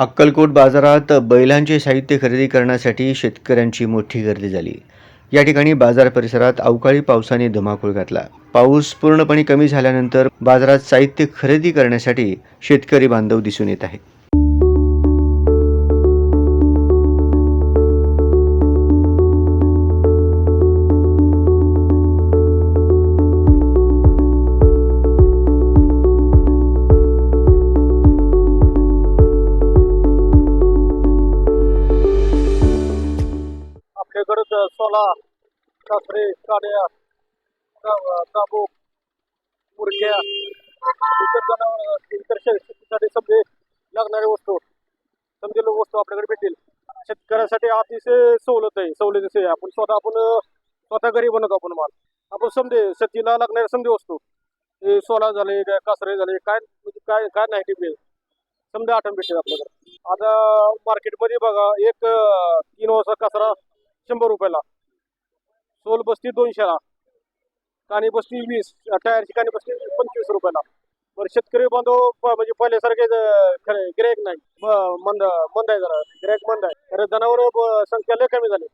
अक्कलकोट बाजारात बैलांचे साहित्य खरेदी करण्यासाठी शेतकऱ्यांची मोठी गर्दी झाली. या ठिकाणी बाजार परिसरात अवकाळी पावसाने धुमाकूळ घातला. पाऊस पूर्णपणे कमी झाल्यानंतर बाजारात साहित्य खरेदी करण्यासाठी शेतकरी बांधव दिसून येत आहेत. आपल्याकडं सोला कासरे काड्या दाबो मुरग्या इतर जनावर इतर शेतीसाठी समजे लागणाऱ्या वस्तू समजेल वस्तू आपल्याकडे भेटेल शेतकऱ्यासाठी अतिशय सवलत आहे सवलतीचे आहे. आपण स्वतः आपण स्वतः घरी बनवतो आपण माल. आपण समजे शेतीला लागणाऱ्या समजे वस्तू. सोला झाले काय कासरे झाले काय म्हणजे काय काय नाही टिपेल समजा आठवण भेटेल आपल्याकडे आता मार्केटमध्ये बघा एक तीन वाजता कचरा शंभर रुपयाला. सोल बसती दोनशेला. कानी बसती वीस टायरची काणी बसती पंचवीस रुपयाला. बरं शेतकरी बांधव म्हणजे पहिल्यासारखे ज- खरे गिरायक नाही मंद मंद आहे जरा. गिरायक मंद आहे. जनावर संख्या लय कमी झाली.